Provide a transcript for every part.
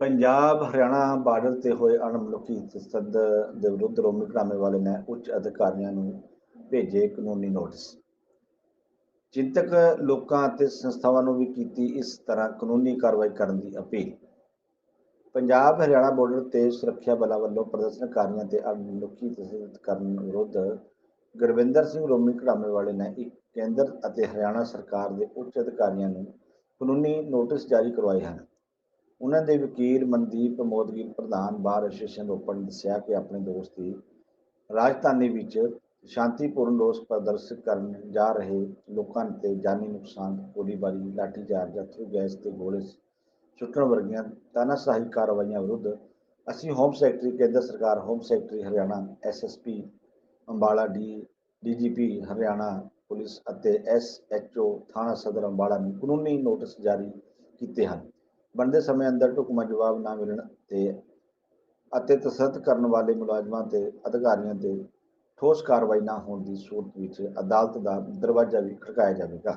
Punjab Haryana border ਤੇ ਹੋਏ ਅਣਮਨੁੱਖੀ ਤਸੱਦਦ ਦੇ ਵਿਰੁੱਧ ਰੋਮੀ ਘਰਾਣੇ ਵਾਲੇ ਨੇ ਉੱਚ ਅਧਿਕਾਰੀਆਂ ਨੂੰ ਭੇਜੇ ਕਾਨੂੰਨੀ ਨੋਟਿਸ। ਚਿੰਤਕ ਲੋਕਾਂ ਅਤੇ ਸੰਸਥਾਵਾਂ ਨੂੰ ਵੀ ਕੀਤੀ ਇਸ ਤਰ੍ਹਾਂ ਕਾਨੂੰਨੀ ਕਾਰਵਾਈ ਕਰਨ ਦੀ ਅਪੀਲ। ਪੰਜਾਬ ਹਰਿਆਣਾ ਬਾਰਡਰ ਤੇ ਸੁਰੱਖਿਆ ਬਲਾਂ ਵੱਲੋਂ ਪ੍ਰਦਰਸ਼ਨਕਾਰੀਆਂ ਤੇ ਅਣਮਨੁੱਖੀ ਤਸੱਦਦ ਕਰਨ ਵਿਰੁੱਧ ਗੁਰਵਿੰਦਰ ਸਿੰਘ ਰੋਮੀ ਘੜਾਮੇ ਵਾਲੇ ਨੇ ਇੱਕ ਕੇਂਦਰ ਅਤੇ ਹਰਿਆਣਾ ਸਰਕਾਰ ਦੇ ਉੱਚ ਅਧਿਕਾਰੀਆਂ ਨੂੰ ਕਾਨੂੰਨੀ ਨੋਟਿਸ ਜਾਰੀ ਕਰਵਾਏ ਹਨ। ਉਹਨਾਂ ਦੇ ਵਕੀਲ ਮਨਦੀਪ ਮੋਦਗਿਲ ਪ੍ਰਧਾਨ ਬਾਰ ਐਸੋਸੀਏਸ਼ਨ ਰੋਪੜ ਨੇ ਦੱਸਿਆ ਕਿ ਆਪਣੇ ਦੋਸਤ ਦੀ ਰਾਜਧਾਨੀ ਵਿੱਚ ਸ਼ਾਂਤੀਪੂਰਨ ਰੋਸ ਪ੍ਰਦਰਸ਼ਨ ਕਰਨ ਜਾ ਰਹੇ ਲੋਕਾਂ ਤੇ ਜਾਨੀ ਨੁਕਸਾਨ ਗੋਲੀਬਾਰੀ ਲਾਠੀਚਾਰਜ ਅਥਰੂ ਗੈਸ ਤੇ ਗੋਲੇ ਸੁੱਟਣ ਵਰਗੀਆਂ ਤਾਨਾਸ਼ਾਹੀ ਕਾਰਵਾਈਆਂ ਵਿਰੁੱਧ ਅਸੀਂ ਹੋਮ ਸੈਕਟਰੀ, ਕੇਂਦਰ ਸਰਕਾਰ, home secretary Haryana SSP Ambala D, DGP Haryana police ਅਤੇ ਐਸਐਚਓ ਥਾਣਾ ਸਦਰ ਅੰਬਾਲਾ ਨੂੰ ਕਾਨੂੰਨੀ ਨੋਟਿਸ ਜਾਰੀ ਕੀਤੇ ਹਨ। ਬਣਦੇ ਸਮੇਂ ਅੰਦਰ ਢੁਕਵਾਂ ਜਵਾਬ ਨਾ ਮਿਲਣ ਤੇ ਅਤੇ ਤਸੱਦਦ ਕਰਨ ਵਾਲੇ ਮੁਲਾਜ਼ਮਾਂ ਤੇ ਅਧਿਕਾਰੀਆਂ ਤੇ ਠੋਸ ਕਾਰਵਾਈ ਨਾ ਹੋਣ ਦੀ ਸੂਰਤ ਵਿੱਚ ਅਦਾਲਤ ਦਾ ਦਰਵਾਜ਼ਾ ਵੀ ਖੜਕਾਇਆ ਜਾਵੇਗਾ।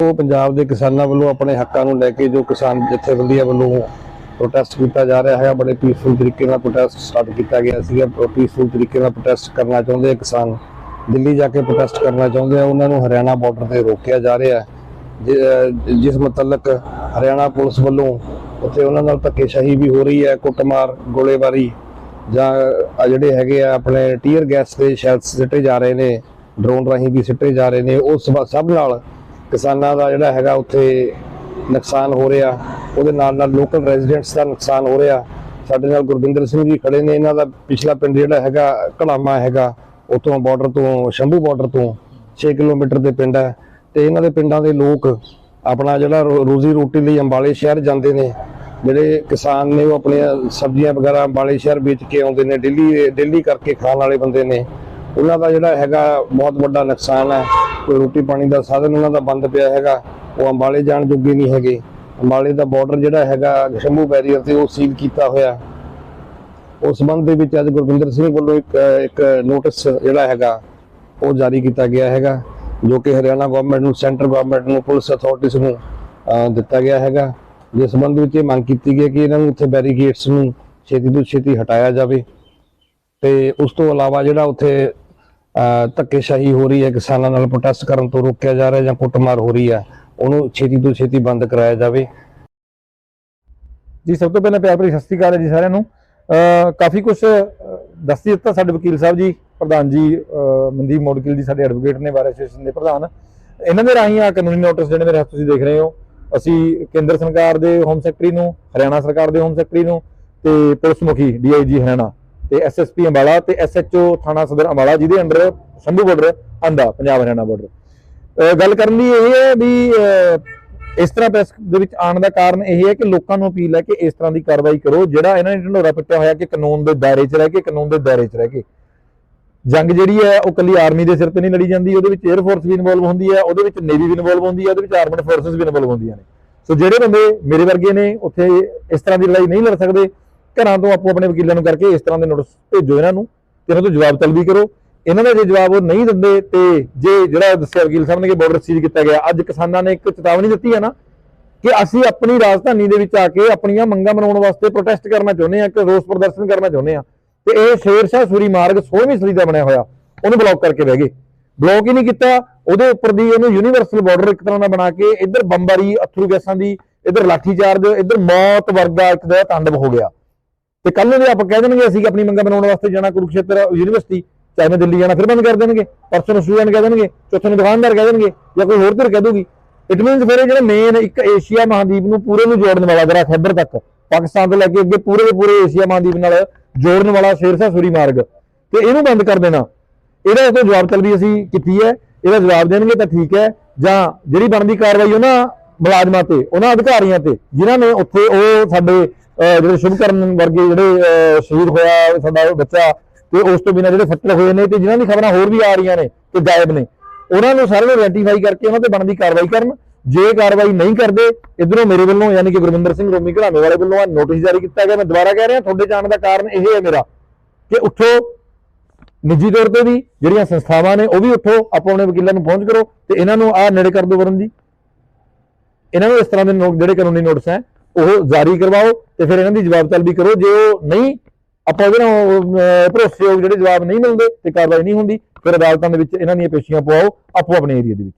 ਉਹ ਪੰਜਾਬ ਦੇ ਕਿਸਾਨਾਂ ਵੱਲੋਂ ਆਪਣੇ ਹੱਕਾਂ ਨੂੰ ਲੈ ਕੇ ਜੋ ਕਿਸਾਨ ਜਥੇਬੰਦੀਆਂ ਵੱਲੋਂ ਪ੍ਰੋਟੈਸਟ ਕੀਤਾ ਜਾ ਰਿਹਾ ਹੈ, ਬੜੇ ਪੀਸਫੁਲ ਤਰੀਕੇ ਨਾਲ ਪ੍ਰੋਟੈਸਟ ਸਟਾਰਟ ਕੀਤਾ ਗਿਆ ਸੀਗਾ। ਪੀਸਫੁਲ ਤਰੀਕੇ ਨਾਲ ਪ੍ਰੋਟੈਸਟ ਕਰਨਾ ਚਾਹੁੰਦੇ ਆ ਕਿਸਾਨ। ਦਿੱਲੀ ਜਾ ਕੇ ਪ੍ਰੋਟੈਸਟ ਕਰਨਾ ਚਾਹੁੰਦੇ ਆ। ਉਹਨਾਂ ਨੂੰ ਹਰਿਆਣਾ ਬਾਰਡਰ ਤੇ ਰੋਕਿਆ ਜਾ ਰਿਹਾ ਹੈ। ਜਿਸ ਮੁਤਲਕ ਹਰਿਆਣਾ ਪੁਲਿਸ ਵੱਲੋਂ ਉੱਥੇ ਉਹਨਾਂ ਨਾਲ ਧੱਕੇਸ਼ਾਹੀ ਵੀ ਹੋ ਰਹੀ ਹੈ, ਕੁੱਟਮਾਰ, ਗੋਲੇਬਾਰੀ, ਜਾਂ ਆਹ ਜਿਹੜੇ ਹੈਗੇ ਆ ਆਪਣੇ ਟੀਅਰ ਗੈਸ ਦੇ ਸ਼ੈਲ ਸਿੱਟੇ ਜਾ ਰਹੇ ਨੇ ਡਰੋਨ ਰਾਹੀਂ ਵੀ ਸਿੱਟੇ ਜਾ ਰਹੇ ਨੇ, ਉਸ ਸਭ ਨਾਲ ਕਿਸਾਨਾਂ ਦਾ ਜਿਹੜਾ ਹੈਗਾ ਉੱਥੇ ਨੁਕਸਾਨ ਹੋ ਰਿਹਾ, ਉਹਦੇ ਨਾਲ ਨਾਲ ਲੋਕਲ ਰੈਜ਼ੀਡੈਂਟਸ ਦਾ ਨੁਕਸਾਨ ਹੋ ਰਿਹਾ। ਸਾਡੇ ਨਾਲ ਗੁਰਵਿੰਦਰ ਸਿੰਘ ਜੀ ਖੜੇ ਨੇ, ਇਹਨਾਂ ਦਾ ਪਿਛਲਾ ਪਿੰਡ ਜਿਹੜਾ ਹੈਗਾ ਕੜਾਮਾ ਹੈਗਾ ਉਤੋਂ ਬਾਰਡਰ ਤੋਂ, ਸ਼ੰਭੂ ਬਾਰਡਰ ਤੋਂ 6 ਕਿਲੋਮੀਟਰ ਦੇ ਪਿੰਡ ਹੈ। ਤੇ ਇਹਨਾਂ ਦੇ ਪਿੰਡਾਂ ਦੇ ਲੋਕ ਆਪਣਾ ਜਿਹੜਾ ਰੋ- ਰੋਜ਼ੀ ਰੋਟੀ ਲਈ ਅੰਬਾਲੇ ਸ਼ਹਿਰ ਜਾਂਦੇ ਨੇ। ਜਿਹੜੇ ਕਿਸਾਨ ਨੇ ਉਹ ਆਪਣੀਆਂ ਸਬਜ਼ੀਆਂ ਵਗੈਰਾ ਅੰਬਾਲੇ ਸ਼ਹਿਰ ਵੇਚ ਕੇ ਆਉਂਦੇ ਨੇ ਦਿੱਲੀ ਦਿੱਲੀ ਕਰਕੇ ਖਾਣ ਵਾਲੇ ਬੰਦੇ ਨੇ। ਉਹਨਾਂ ਦਾ ਜਿਹੜਾ ਹੈਗਾ ਬਹੁਤ ਵੱਡਾ ਨੁਕਸਾਨ ਹੈ। ਕੋਈ ਰੋਟੀ ਪਾਣੀ ਦਾ ਸਾਧਨ ਉਹਨਾਂ ਦਾ ਬੰਦ ਪਿਆ ਹੈਗਾ। ਉਹ ਅੰਬਾਲੇ ਜਾਣ ਜੋਗੇ ਨਹੀਂ ਹੈਗੇ। ਅੰਬਾਲੇ ਦਾ ਬਾਰਡਰ ਜਿਹੜਾ ਹੈਗਾ ਸ਼ੰਭੂ ਬੈਰੀਅਰ ਤੇ ਉਹ ਸੀਲ ਕੀਤਾ ਹੋਇਆ। ਉਸ ਸੰਬੰਧ ਦੇ ਵਿੱਚ ਅੱਜ ਗੁਰਵਿੰਦਰ ਸਿੰਘ ਵੱਲੋਂ ਇੱਕ ਇੱਕ ਨੋਟਿਸ ਜਿਹੜਾ ਹੈਗਾ, ਉਹ ਜਾਰੀ ਕੀਤਾ ਗਿਆ ਹੈਗਾ, ਜੋ ਕਿ ਹਰਿਆਣਾ ਗਵਰਨਮੈਂਟ ਨੂੰ ਸੈਂਟਰ ਗਵਰਨਮੈਂਟ ਨੂੰ, ਪੁਲਿਸ ਅਥਾਰਟੀਜ਼ ਨੂੰ ਦਿੱਤਾ ਗਿਆ ਹੈਗਾ। ਜਿਸ ਸੰਬੰਧ ਵਿੱਚ ਇਹ ਮੰਗ ਕੀਤੀ ਗਈ ਕਿ ਇਹਨਾਂ ਨੂੰ ਉੱਥੇ ਬੈਰੀਕੇਡਸ ਨੂੰ ਛੇਤੀ ਤੋਂ ਛੇਤੀ ਹਟਾਇਆ ਜਾਵੇ। ਤੇ ਉਸ ਤੋਂ ਇਲਾਵਾ ਜਿਹੜਾ ਉੱਥੇ ਧੱਕੇਸ਼ਾਹੀ ਹੋ ਰਹੀ ਹੈ, ਕਿਸਾਨਾਂ ਨਾਲ ਪ੍ਰੋਟੈਸਟ ਕਰਨ ਤੋਂ ਰੋਕਿਆ ਜਾ ਰਿਹਾ ਜਾਂ ਕੁੱਟਮਾਰ ਹੋ ਰਹੀ ਹੈ, ਉਹਨੂੰ ਛੇਤੀ ਤੋਂ ਛੇਤੀ ਬੰਦ ਕਰਾਇਆ ਜਾਵੇ। ਜੀ, ਸਭ ਤੋਂ ਪਹਿਲਾਂ ਪਿਆਰ ਭਰੀ ਸਤਿ ਸ਼੍ਰੀ ਅਕਾਲ ਜੀ ਸਾਰਿਆਂ ਨੂੰ। ਅਹ, ਕਾਫੀ ਕੁਝ ਦੱਸ ਦਿੱਤਾ ਸਾਡੇ ਵਕੀਲ ਸਾਹਿਬ ਜੀ, ਪ੍ਰਧਾਨ ਜੀ ਮਨਦੀਪ ਮੋਡਕਿਲ ਜੀ ਸਾਡੇ ਐਡਵੋਕੇਟ ਨੇ ਬਾਰ ਐਸੋਸੀਏਸ਼ਨ ਦੇ ਪ੍ਰਧਾਨ। ਇਹਨਾਂ ਦੇ ਰਾਹੀਂ ਆ ਕਾਨੂੰਨੀ ਨੋਟਿਸ ਜਿਹੜੇ ਮੇਰੇ ਹੱਥ ਤੁਸੀਂ ਦੇਖ ਰਹੇ ਹੋ। ਅਸੀਂ ਕੇਂਦਰ ਸਰਕਾਰ ਦੇ ਹੋਮ ਸੈਕਟਰੀ ਨੂੰ, ਹਰਿਆਣਾ ਸਰਕਾਰ ਦੇ ਹੋਮ ਸੈਕਟਰੀ ਨੂੰ ਤੇ ਪੁਲਿਸ ਮੁਖੀ ਡੀਆਈਜੀ ਹਰਿਆਣਾ ਤੇ ਐਸਐਸਪੀ ਅੰਬਾਲਾ ਤੇ ਐਸਐਚਓ ਥਾਣਾ ਸਦਰ ਅੰਬਾਲਾ ਜਿਹਦੇ ਅੰਡਰ ਸ਼ੰਭੂ ਬਾਰਡਰ ਆਂਦਾ ਪੰਜਾਬ ਹਰਿਆਣਾ ਬਾਰਡਰ ਗੱਲ ਕਰਨ ਦੀ ਇਹ ਹੈ ਵੀ ਇਸ ਤਰ੍ਹਾਂ ਪ੍ਰੈਸ ਦੇ ਵਿੱਚ ਆਉਣ ਦਾ ਕਾਰਨ ਇਹ ਹੈ ਕਿ ਲੋਕਾਂ ਨੂੰ ਅਪੀਲ ਹੈ ਕਿ ਇਸ ਤਰ੍ਹਾਂ ਦੀ ਕਾਰਵਾਈ ਕਰੋ, ਜਿਹੜਾ ਇਹਨਾਂ ਨੇ ਢੰਡੋਰਾ ਪਿੱਟਿਆ ਹੋਇਆ ਕਿ ਕਾਨੂੰਨ ਦੇ ਦਾਇਰੇ 'ਚ ਰਹਿ ਕੇ, ਕਾਨੂੰਨ ਦੇ ਦਾਇਰੇ 'ਚ ਰਹਿ ਕੇ। ਜੰਗ ਜਿਹੜੀ ਹੈ, ਉਹ ਕੱਲੀ ਆਰਮੀ ਦੇ ਸਿਰ ਤੇ ਨਹੀਂ ਲੜੀ ਜਾਂਦੀ, ਉਹਦੇ ਵਿੱਚ 에ਅਰ ਫੋਰਸ ਵੀ ਇਨਵੋਲਵ ਹੁੰਦੀ ਹੈ, ਉਹਦੇ ਵਿੱਚ ਨੇਵੀ ਵੀ ਇਨਵੋਲਵ ਹੁੰਦੀ ਹੈ, ਉਹਦੇ ਵਿੱਚ ਆਰਮਡ ਫੋਰਸਸ ਵੀ ਇਨਵੋਲਵ ਹੁੰਦੀਆਂ ਨੇ। ਸੋ ਜਿਹੜੇ ਬੰਦੇ ਮੇਰੇ ਵਰਗੇ ਨੇ, ਉੱਥੇ ਇਸ ਤਰ੍ਹਾਂ ਦੀ ਲੜਾਈ ਨਹੀਂ ਲੜ ਸਕਦੇ, ਘਰਾਂ ਤੋਂ ਆਪੋ ਆਪਣੇ ਵਕੀਲਾਂ ਨੂੰ ਕਰਕੇ ਇਸ ਤਰ੍ਹਾਂ ਦੇ ਨੋਟਿਸ ਭੇਜੋ ਇਹਨਾਂ ਨੂੰ ਤੇ ਇਹਨਾਂ ਤੋਂ ਜਵਾਬ ਤਲਬੀ ਕਰੋ। ਇਹਨਾਂ ਦਾ ਜੇ ਜਵਾਬ ਉਹ ਨਹੀਂ ਦਿੰਦੇ ਤੇ ਜੇ ਜਿਹੜਾ ਦੱਸਿਆ ਵਕੀਲ ਸਾਹਿਬ ਨੇ ਕਿ ਬਾਰਡਰ ਸੀਲ ਕੀਤਾ ਗਿਆ, ਅੱਜ ਕਿਸਾਨਾਂ ਨੇ ਇੱਕ ਚੇਤਾਵਨੀ ਦਿੱਤੀ ਹੈ ਨਾ ਕਿ ਅਸੀਂ ਆਪਣੀ ਰਾਜਧਾਨੀ ਦੇ ਵਿੱਚ ਆ ਕੇ ਆਪਣੀਆਂ ਮੰਗਾਂ ਮਨਾਉਣ ਵਾਸਤੇ ਪ੍ਰੋਟੈਸਟ ਕਰਨਾ ਚਾਹੁੰਦੇ ਹਾਂ, ਇੱਕ ਰੋਸ ਪ੍ਰਦਰਸ਼ਨ ਕਰਨਾ ਚਾਹੁੰਦੇ ਹਾਂ। ਤੇ ਇਹ ਸ਼ੇਰ ਸ਼ਾਹ ਸੂਰੀ ਮਾਰਗ 16ਵੀਂ ਸਦੀ ਦਾ ਬਣਿਆ ਹੋਇਆ, ਉਹਨੂੰ ਬਲੌਕ ਕਰਕੇ ਬਹਿ ਗਏ। ਬਲੌਕ ਹੀ ਨਹੀਂ ਕੀਤਾ, ਉਹਦੇ ਉੱਪਰ ਦੀ ਉਹਨੂੰ ਯੂਨੀਵਰਸਲ ਬਾਰਡਰ ਇੱਕ ਤਰ੍ਹਾਂ ਦਾ ਬਣਾ ਕੇ ਇੱਧਰ ਬੰਬਾਰੀ, ਅਥਰੂ ਗੈਸਾਂ ਦੀ, ਇੱਧਰ ਲਾਠੀ ਚਾਰਜ ਇੱਧਰ ਮੌਤ ਵਰਗਾ ਇੱਕ ਦਾ ਤਾਂਡਵ ਹੋ ਗਿਆ। ਤੇ ਕੱਲ ਨੂੰ ਜੇ ਆਪਾਂ ਕਹਿ ਦੇਣਗੇ ਅਸੀਂ ਆਪਣੀ ਮੰਗਾਂ ਬਣਾਉਣ ਵਾਸਤੇ ਜਾਣਾ ਕੁਰੂਕਸ਼ੇਤਰ ਯੂਨੀਵਰਸਿਟੀ ਚਾਹੇ ਮੈਂ ਦਿੱਲੀ ਜਾਣਾ, ਫਿਰ ਬੰਦ ਕਰ ਦੇਣਗੇ। ਪਰਸੋਂ ਨੂੰ ਸਟੂਡੈਂਟ ਕਹਿ ਦੇਣਗੇ, ਚੌਥੇ ਨੂੰ ਦੁਕਾਨਦਾਰ ਕਹਿ ਦੇਣਗੇ, ਜਾਂ ਕੋਈ ਹੋਰ ਧਿਰ ਕਹਿ ਦੂਗੀ। ਇਟ ਮੀਨਸ ਫਿਰ ਜਿਹੜਾ ਮੇਨ ਇੱਕ ਏਸ਼ੀਆ ਮਹਾਦੀਪ ਨੂੰ ਪੂਰੇ ਨੂੰ ਜੋੜਨ ਵਾਲਾ ਜਿਹੜਾ ਖੈਬਰ ਤੱਕ, ਪਾਕਿਸਤਾਨ ਤੋਂ ਲੈ ਕੇ ਅੱਗੇ ਪੂਰੇ ਦੇ ਪੂਰੇ ਏਸ਼ੀਆ ਮਹਾਦੀਪ ਨਾਲ ਜੋੜਨ ਵਾਲਾ ਸ਼ੇਰਸ਼ਾਹ ਸੂਰੀ ਮਾਰਗ। ਤੇ ਇਹਨੂੰ ਬੰਦ ਕਰ ਦੇਣਾ। ਇਹਦਾ ਤੋਂ ਜਵਾਬ ਤਲਬੀ ਅਸੀਂ ਕੀਤੀ ਹੈ? ਇਹਦਾ ਜਵਾਬ ਦੇਣਗੇ ਤਾਂ ਠੀਕ ਹੈ। ਜਾਂ ਜਿਹੜੀ ਬਣਦੀ ਕਾਰਵਾਈ ਉਹਨਾਂ ਮੁਲਾਜ਼ਮਾਂ ਤੇ, ਉਹਨਾਂ ਅਧਿਕਾਰੀਆਂ ਤੇ, ਜਿਨ੍ਹਾਂ ਨੇ ਉੱਥੇ ਉਹ ਸਾਡੇ ਜਿਹੜੇ ਸ਼ੁਭਕਰਨ ਵਰਗੇ ਜਿਹੜੇ ਸ਼ਹੀਦ ਹੋਇਆ ਸਾਡਾ ਬੱਚਾ, ਤੇ ਉਸ ਤੋਂ ਬਿਨਾਂ ਜਿਹੜੇ ਫੱਟੜ ਹੋਏ ਨੇ ਤੇ ਜਿਨ੍ਹਾਂ ਦੀ ਖਬਰਾਂ ਹੋਰ ਵੀ ਆ ਰਹੀਆਂ ਨੇ ਤੇ ਗਾਇਬ ਨੇ, ਉਹਨਾਂ ਨੂੰ ਸਾਰਿਆਂ ਨੂੰ ਆਇਡੈਂਟੀਫਾਈ ਕਰਕੇ ਉਹਨਾਂ ਤੇ ਬਣਦੀ ਕਾਰਵਾਈ ਕਰਨ ਜੇ ਕਾਰਵਾਈ ਨਹੀਂ ਕਰਦੇ ਇਧਰੋਂ ਮੇਰੇ ਵੱਲੋਂ ਯਾਨੀ ਕਿ ਗੁਰਵਿੰਦਰ ਸਿੰਘ ਰੋਮੀ ਘਰਾਣੇ ਵਾਲੇ ਵੱਲੋਂ ਆ ਨੋਟਿਸ ਜਾਰੀ ਕੀਤਾ ਗਿਆ। ਮੈਂ ਦੁਬਾਰਾ ਕਹਿ ਰਿਹਾ ਤੁਹਾਡੇ ਜਾਣ ਦਾ ਕਾਰਨ ਇਹ ਹੈ ਮੇਰਾ ਕਿ ਉੱਠੋ ਨਿੱਜੀ ਤੌਰ ਤੇ ਵੀ ਜਿਹੜੀਆਂ ਸੰਸਥਾਵਾਂ ਨੇ ਉਹ ਵੀ ਉੱਠੋ ਆਪੋ ਆਪਣੇ ਵਕੀਲਾਂ ਨੂੰ ਪਹੁੰਚ ਕਰੋ ਤੇ ਇਹਨਾਂ ਨੂੰ ਆ ਨੇੜੇ ਕਰ ਦਿਓ ਵਰਨ ਜੀ। ਇਹਨਾਂ ਨੂੰ ਇਸ ਤਰ੍ਹਾਂ ਦੇ ਜਿਹੜੇ ਕਾਨੂੰਨੀ ਨੋਟਿਸ ਹੈ ਉਹ ਜਾਰੀ ਕਰਵਾਓ ਤੇ ਫਿਰ ਇਹਨਾਂ ਦੀ ਜਵਾਬ ਤਲਬੀ ਕਰੋ। ਜੇ ਉਹ ਨਹੀਂ ਆਪਾਂ ਉਹਦੇ ਨਾਲ ਅਹ, ਭਰੋਸੇਯੋਗ ਜਿਹੜੇ ਜਵਾਬ ਨਹੀਂ ਮਿਲਦੇ ਤੇ ਕਾਰਵਾਈ ਨਹੀਂ ਹੁੰਦੀ ਫਿਰ ਅਦਾਲਤਾਂ ਦੇ ਵਿੱਚ ਇਹਨਾਂ ਦੀਆਂ ਪੇਸ਼ੀਆਂ ਪਵਾਓ ਆਪੋ ਆਪਣੇ ਏਰੀਆ ਦੇ ਵਿੱਚ।